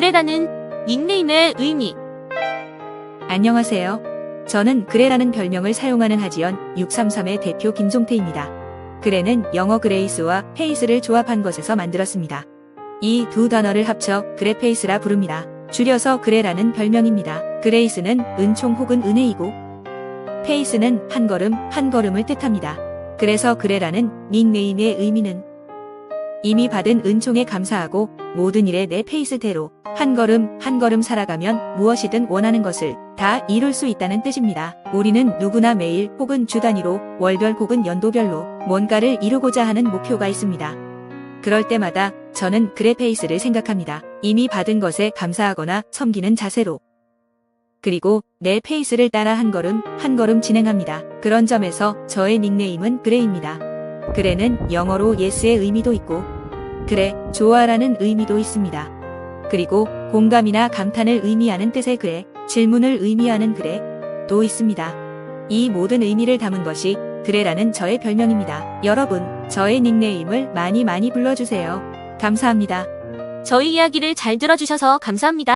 그래라는 닉네임의 의미. 안녕하세요. 저는 그레라는 별명을 사용하는 하지연 633의 대표 김종태입니다. 그레는 영어 그레이스와 페이스를 조합한 것에서 만들었습니다. 이 두 단어를 합쳐 그레페이스라 부릅니다. 줄여서 그레라는 별명입니다. 그레이스는 은총 혹은 은혜이고 페이스는 한 걸음 한 걸음을 뜻합니다. 그래서 그레라는 닉네임의 의미는 이미 받은 은총에 감사하고 모든 일에 내 페이스대로 한 걸음 한 걸음 살아가면 무엇이든 원하는 것을 다 이룰 수 있다는 뜻입니다. 우리는 누구나 매일 혹은 주 단위로 월별 혹은 연도별로 뭔가를 이루고자 하는 목표가 있습니다. 그럴 때마다 저는 그래 페이스를 생각합니다. 이미 받은 것에 감사하거나 섬기는 자세로. 그리고 내 페이스를 따라 한 걸음 한 걸음 진행합니다. 그런 점에서 저의 닉네임은 그레입니다. 그레는 영어로 yes의 의미도 있고 그래 좋아라는 의미도 있습니다. 그리고 공감이나 감탄을 의미하는 뜻의 그래, 질문을 의미하는 그래, 도 있습니다. 이 모든 의미를 담은 것이 그래라는 저의 별명입니다. 여러분, 저의 닉네임을 많이 많이 불러주세요. 감사합니다. 저희 이야기를 잘 들어주셔서 감사합니다.